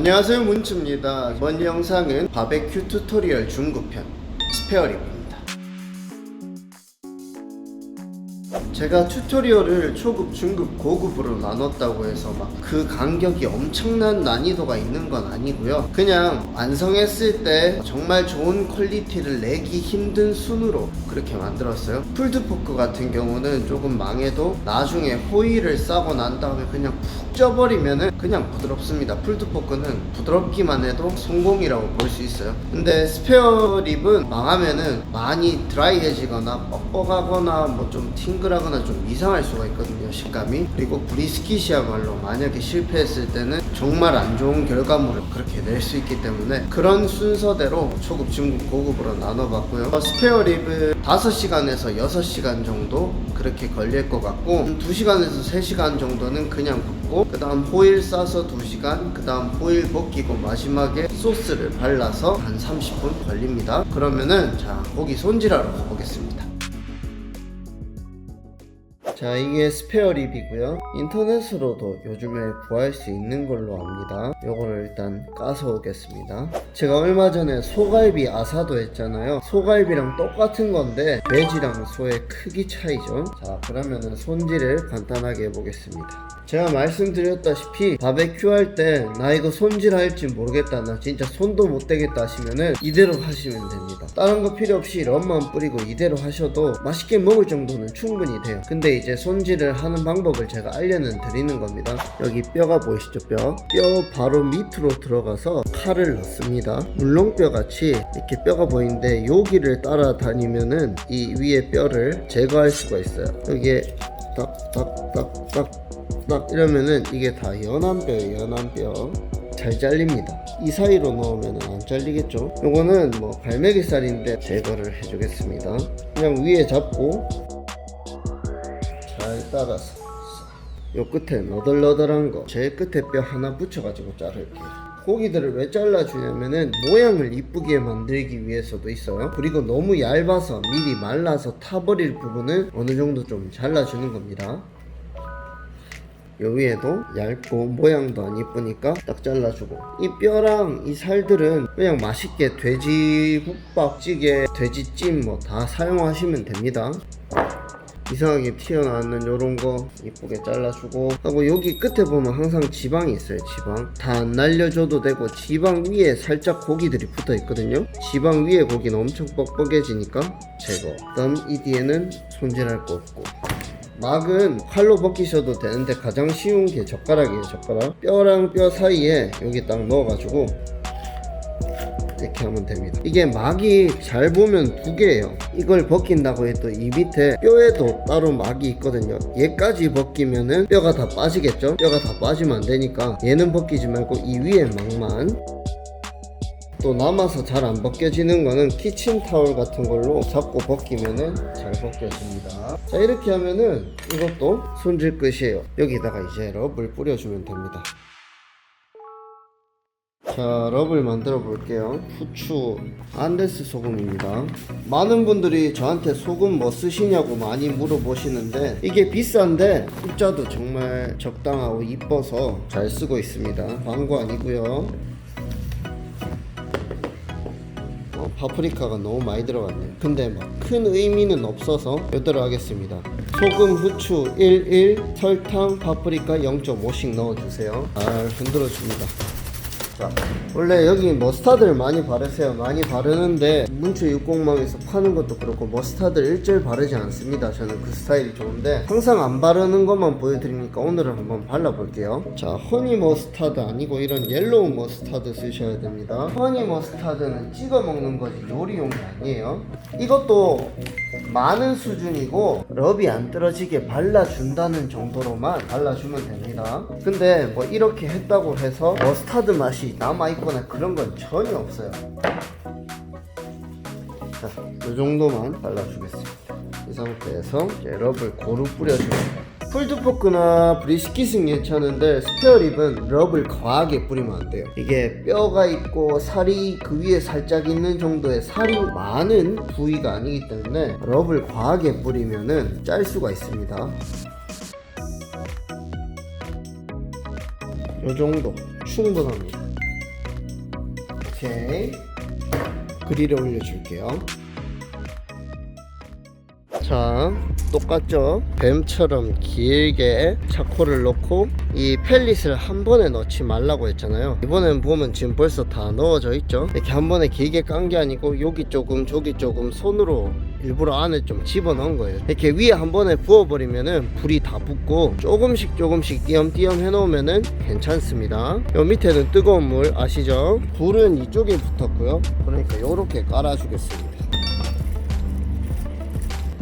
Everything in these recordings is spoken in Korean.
안녕하세요 문츠입니다 이번 영상은 바베큐 튜토리얼 중급편 스페어립입니다 제가 튜토리얼을 초급, 중급, 고급으로 나눴다고 해서 막 그 간격이 엄청난 난이도가 있는 건 아니고요. 그냥 완성했을 때 정말 좋은 퀄리티를 내기 힘든 순으로 그렇게 만들었어요. 풀드포크 같은 경우는 조금 망해도 나중에 호일을 싸고 난 다음에 그냥 푹 쪄버리면은 그냥 부드럽습니다. 풀드포크는 부드럽기만 해도 성공이라고 볼 수 있어요. 근데 스페어 립은 망하면은 많이 드라이해지거나 뻑뻑하거나 뭐 좀 팅글하거나 좀 이상할 수가 있거든요. 식감이. 그리고 브리스킷이야말로 만약에 실패했을 때는 정말 안 좋은 결과물을 그렇게 낼 수 있기 때문에 그런 순서대로 초급, 중급, 고급으로 나눠봤고요. 어, 스페어 립은 5시간에서 6시간 정도 그렇게 걸릴 것 같고 2시간에서 3시간 정도는 그냥 굽고 그 다음 호일 싸서 2시간 그 다음 호일 벗기고 마지막에 소스를 발라서 한 30분 걸립니다. 그러면은 자 고기 손질하러 가보겠습니다. 자 이게 스페어 립이고요. 인터넷으로도 요즘에 구할 수 있는 걸로 압니다. 요거를 일단 까서 오겠습니다. 제가 얼마 전에 소갈비 아사도 했잖아요. 소갈비랑 똑같은 건데 돼지랑 소의 크기 차이죠. 자 그러면은 손질을 간단하게 해보겠습니다 제가 말씀드렸다시피 바베큐 할 때 나 이거 손질할지 모르겠다 나 진짜 손도 못 대겠다 하시면은 이대로 하시면 됩니다. 다른 거 필요 없이 럼만 뿌리고 이대로 하셔도 맛있게 먹을 정도는 충분히 돼요. 근데 이제 손질을 하는 방법을 제가 알려는 드리는 겁니다. 여기 뼈가 보이시죠 뼈? 뼈 바로 밑으로 들어가서 칼을 넣습니다. 물렁뼈 같이 이렇게 뼈가 보이는데 여기를 따라다니면은 이 위에 뼈를 제거할 수가 있어요. 여기에 딱딱딱딱 딱 이러면은 이게 다 연한 뼈예요 연한 뼈 잘 잘립니다. 이 사이로 넣으면 안 잘리겠죠? 요거는 뭐 갈매기살인데 제거를 해주겠습니다. 그냥 위에 잡고 잘 따라서 요 끝에 너덜너덜한 거. 제일 끝에 뼈 하나 붙여가지고 자를게요. 고기들을 왜 잘라주냐면은 모양을 이쁘게 만들기 위해서도 있어요. 그리고 너무 얇아서 미리 말라서 타버릴 부분을 어느 정도 좀 잘라주는 겁니다 요 위에도 얇고 모양도 안 이쁘니까 딱 잘라주고. 이 뼈랑 이 살들은 그냥 맛있게 돼지 국밥 찌개 돼지찜 뭐 다 사용하시면 됩니다. 이상하게 튀어나왔는 요런 거 이쁘게 잘라주고. 하고 여기 끝에 보면 항상 지방이 있어요 지방. 다 안 날려줘도 되고 지방 위에 살짝 고기들이 붙어 있거든요. 지방 위에 고기는 엄청 뻑뻑해지니까 제거. 그 다음 이 뒤에는 손질할 거 없고 막은 칼로 벗기셔도 되는데 가장 쉬운 게 젓가락이에요 젓가락. 뼈랑 뼈 사이에 여기 딱 넣어가지고 이렇게 하면 됩니다. 이게 막이 잘 보면 두 개예요. 이걸 벗긴다고 해도 이 밑에 뼈에도 따로 막이 있거든요. 얘까지 벗기면은 뼈가 다 빠지겠죠? 뼈가 다 빠지면 안 되니까 얘는 벗기지 말고 이 위에 막만 또 남아서 잘 안 벗겨지는 거는 키친타올 같은 걸로 잡고 벗기면은 잘 벗겨집니다. 자 이렇게 하면은 이것도 손질 끝이에요. 여기다가 이제 럽을 뿌려주면 됩니다. 자 럽을 만들어 볼게요. 후추 안데스 소금입니다. 많은 분들이 저한테 소금 뭐 쓰시냐고 많이 물어보시는데 이게 비싼데 숫자도 정말 적당하고 이뻐서 잘 쓰고 있습니다. 광고 아니고요 파프리카가 너무 많이 들어갔네요 근데 막 큰 의미는 없어서 여대로 하겠습니다. 소금, 후추 11, 설탕, 파프리카 0.5씩 넣어주세요. 잘 흔들어줍니다 자, 원래 여기 머스타드를 많이 바르세요. 많이 바르는데 문초 육공망에서 파는 것도 그렇고 머스타드를 일절 바르지 않습니다. 저는 그 스타일이 좋은데 항상 안 바르는 것만 보여드리니까 오늘은 한번 발라볼게요. 자, 허니 머스타드 아니고 이런 옐로우 머스타드 쓰셔야 됩니다. 허니 머스타드는 찍어 먹는 거지 요리용이 아니에요. 이것도 많은 수준이고 럽이 안 떨어지게 발라준다는 정도로만 발라주면 됩니다. 근데 뭐 이렇게 했다고 해서 머스타드 맛이 남아있거나 그런 건 전혀 없어요. 자, 이 정도만 발라주겠습니다. 이 상태에서 럽을 고루 뿌려줍니다. 풀드포크나 브리스킷은 괜찮은데 스페어립은 럽을 과하게 뿌리면 안 돼요. 이게 뼈가 있고 살이 그 위에 살짝 있는 정도의 살이 많은 부위가 아니기 때문에 럽을 과하게 뿌리면은 짤 수가 있습니다. 이 정도 충분합니다. 오케이. 그릴에 올려줄게요. 자, 똑같죠? 뱀처럼 길게 차코를 넣고 이 펠릿을 한 번에 넣지 말라고 했잖아요. 이번엔 보면 지금 벌써 다 넣어져 있죠? 이렇게 한 번에 길게 깐 게 아니고 여기 조금 저기 조금 손으로 일부러 안에 좀 집어넣은 거예요. 이렇게 위에 한 번에 부어버리면은 불이 다 붙고 조금씩 조금씩 띄엄띄엄 해놓으면은 괜찮습니다. 요 밑에는 뜨거운 물 아시죠? 불은 이쪽에 붙었고요. 그러니까 이렇게 깔아주겠습니다.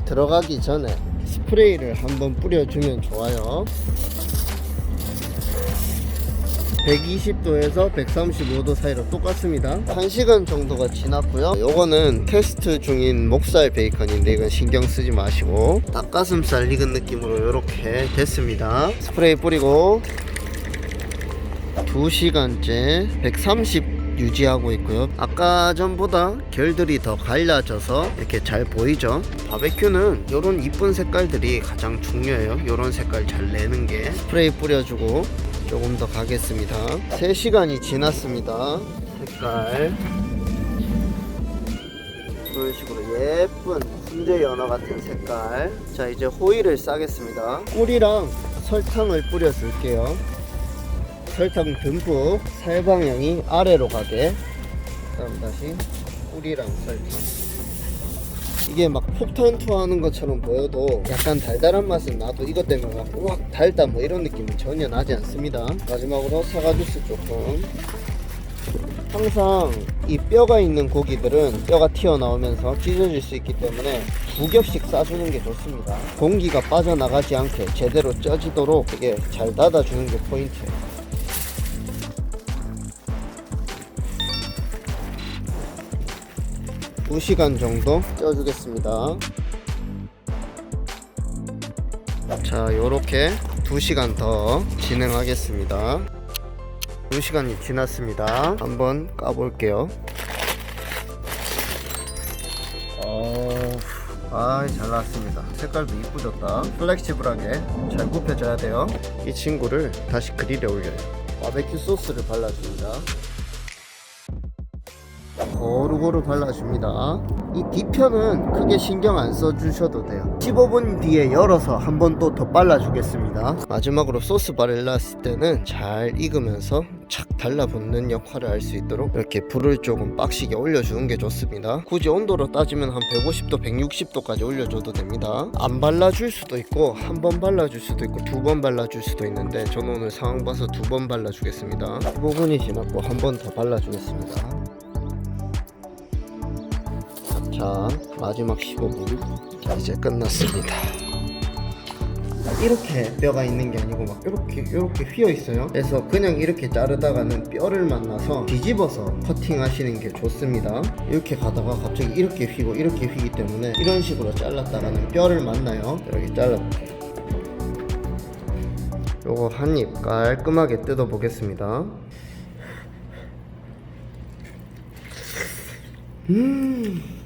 들어가기 전에 스프레이를 한번 뿌려주면 좋아요. 120도에서 135도 사이로 똑같습니다. 1시간 정도가 지났고요. 요거는 테스트 중인 목살 베이컨인데 이건 신경 쓰지 마시고 닭가슴살 익은 느낌으로 이렇게 됐습니다. 스프레이 뿌리고 2시간째 130 유지하고 있고요. 아까 전보다 결들이 더 갈라져서 이렇게 잘 보이죠. 바베큐는 이런 이쁜 색깔들이 가장 중요해요. 이런 색깔 잘 내는 게 스프레이 뿌려주고 조금 더 가겠습니다. 3시간이 지났습니다. 색깔 이런 식으로 예쁜 훈제 연어 같은 색깔. 자 이제 호일을 싸겠습니다. 꿀이랑 설탕을 뿌려 줄게요. 설탕 듬뿍 살 방향이 아래로 가게. 그다음 다시 꿀이랑 설탕. 이게 막 폭탄 투하하는 것처럼 보여도 약간 달달한 맛은 나도 이것 때문에 막 우악 달다 뭐 이런 느낌이 전혀 나지 않습니다. 마지막으로 사과 주스 조금. 항상 이 뼈가 있는 고기들은 뼈가 튀어나오면서 찢어질 수 있기 때문에 두 겹씩 싸주는 게 좋습니다. 공기가 빠져나가지 않게 제대로 쪄지도록 이게 잘 닫아주는 게 포인트예요 2시간 정도 쪄주겠습니다. 자, 요렇게 2시간 더 진행하겠습니다. 2시간이 지났습니다. 한번 까볼게요. 어, 아, 잘 나왔습니다. 색깔도 이쁘졌다. 플렉시블하게 잘 굽혀져야 돼요. 이 친구를 다시 그릴에 올려요. 바베큐 소스를 발라줍니다. 고루고루 발라줍니다. 이 뒤편은 크게 신경 안 써주셔도 돼요. 15분 뒤에 열어서 한 번 또 더 발라주겠습니다. 마지막으로 소스 발랐을 때는 잘 익으면서 착 달라붙는 역할을 할 수 있도록 이렇게 불을 조금 빡시게 올려주는 게 좋습니다. 굳이 온도로 따지면 한 150도, 160도까지 올려줘도 됩니다. 안 발라줄 수도 있고 한 번 발라줄 수도 있고 두 번 발라줄 수도 있는데 저는 오늘 상황 봐서 두 번 발라주겠습니다. 15분이 지났고 한 번 더 발라주겠습니다. 자 마지막 15분 자 이제 끝났습니다. 이렇게 뼈가 있는 게 아니고 막 이렇게 이렇게 휘어 있어요. 그래서 그냥 이렇게 자르다가는 뼈를 만나서 뒤집어서 커팅 하시는 게 좋습니다. 이렇게 가다가 갑자기 이렇게 휘고 이렇게 휘기 때문에 이런 식으로 잘랐다가는 뼈를 만나요. 이렇게 잘라볼게요. 요거 한 입 깔끔하게 뜯어 보겠습니다. 음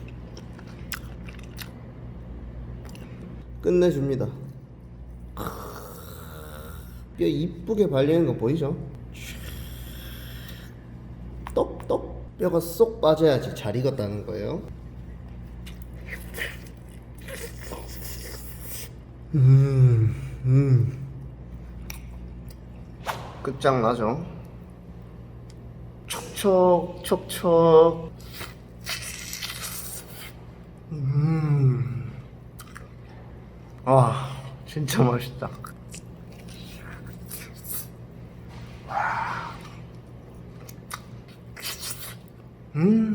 끝내줍니다. 뼈 이쁘게 발리는 거 보이죠? 떡떡 뼈가 쏙 빠져야지 잘 익었다는 거예요. 음, 음. 끝장나죠? 촉촉, 촉촉. 음. 와 진짜 맛있다. 음.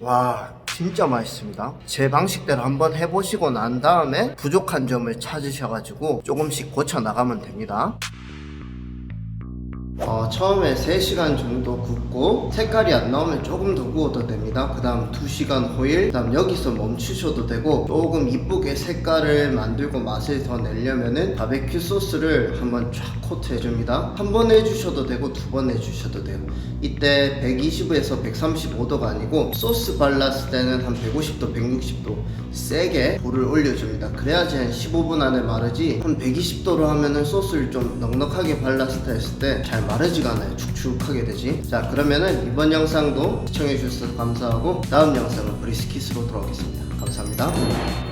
와 진짜 맛있습니다. 제 방식대로 한번 해보시고 난 다음에 부족한 점을 찾으셔가지고 조금씩 고쳐 나가면 됩니다. 어, 처음에 3시간 정도 굽고 색깔이 안 나오면 조금 더 구워도 됩니다. 그 다음 2시간 호일, 그 다음 여기서 멈추셔도 되고 조금 이쁘게 색깔을 만들고 맛을 더 내려면은 바베큐 소스를 한번 쫙 코트 해줍니다. 한 번 해주셔도 되고 두 번 해주셔도 돼요. 이때 120에서 135도가 아니고 소스 발랐을 때는 한 150도, 160도 세게 불을 올려줍니다. 그래야지 한 15분 안에 마르지 한 120도로 하면은 소스를 좀 넉넉하게 발랐을 때 잘 마르 지가 않아요. 축축하게 되지. 자 그러면은 이번 영상도 시청해 주셔서 감사하고 다음 영상은 브리스킷으로 돌아오겠습니다. 감사합니다.